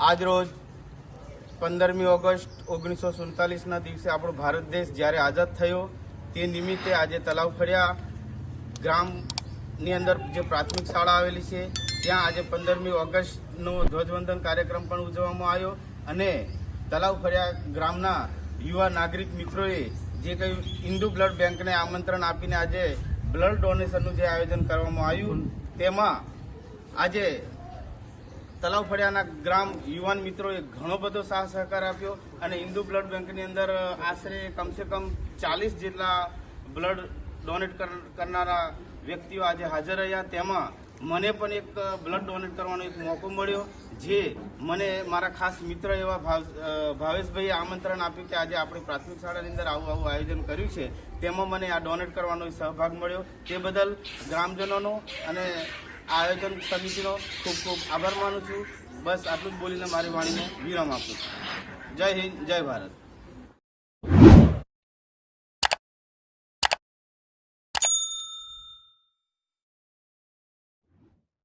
આજરોજ પંદરમી ઓગસ્ટ ઓગણીસો સુડતાલીસના દિવસે આપણો ભારત દેશ જ્યારે આઝાદ થયો, તે નિમિત્તે આજે તલાવ ફળિયા ગ્રામની અંદર જે પ્રાથમિક શાળા આવેલી છે, ત્યાં આજે પંદરમી ઓગસ્ટનો ધ્વજવંદન કાર્યક્રમ પણ ઉજવવામાં આવ્યો અને તલાવ ફળિયા ગ્રામના યુવા નાગરિક મિત્રોએ જે કંઈ ઇન્ડુ બ્લડ બેંકને આમંત્રણ આપીને આજે બ્લડ ડોનેશનનું જે આયોજન કરવામાં આવ્યું, તેમાં આજે તલાવ ફળિયાના ગ્રામ યુવાન મિત્રોએ ઘણો બધો સાહ સહકાર આપ્યો અને હિન્દુ બ્લડ બેંકની અંદર આશરે કમસે કમ ચાલીસ જેટલા બ્લડ ડોનેટ કર- કરનારા વ્યક્તિઓ આજે હાજર રહ્યા. તેમાં મને પણ એક બ્લડ ડોનેટ કરવાનો એક મોકો મળ્યો, જે મને મારા ખાસ મિત્ર એવા ભાવેશભાઈએ આમંત્રણ આપ્યું કે આજે આપણી પ્રાથમિક શાળાની અંદર આવું આવું આયોજન કર્યું છે. તેમાં મને આ ડોનેટ કરવાનો સહભાગ મળ્યો. તે બદલ ગ્રામજનોનો અને આયોજન સમિતિનો ખૂબ ખૂબ આભાર માનું છું. બસ આટલું જ બોલીને મારી વાણીને વિરામ આપું છું. જય હિન્દ, જય ભારત.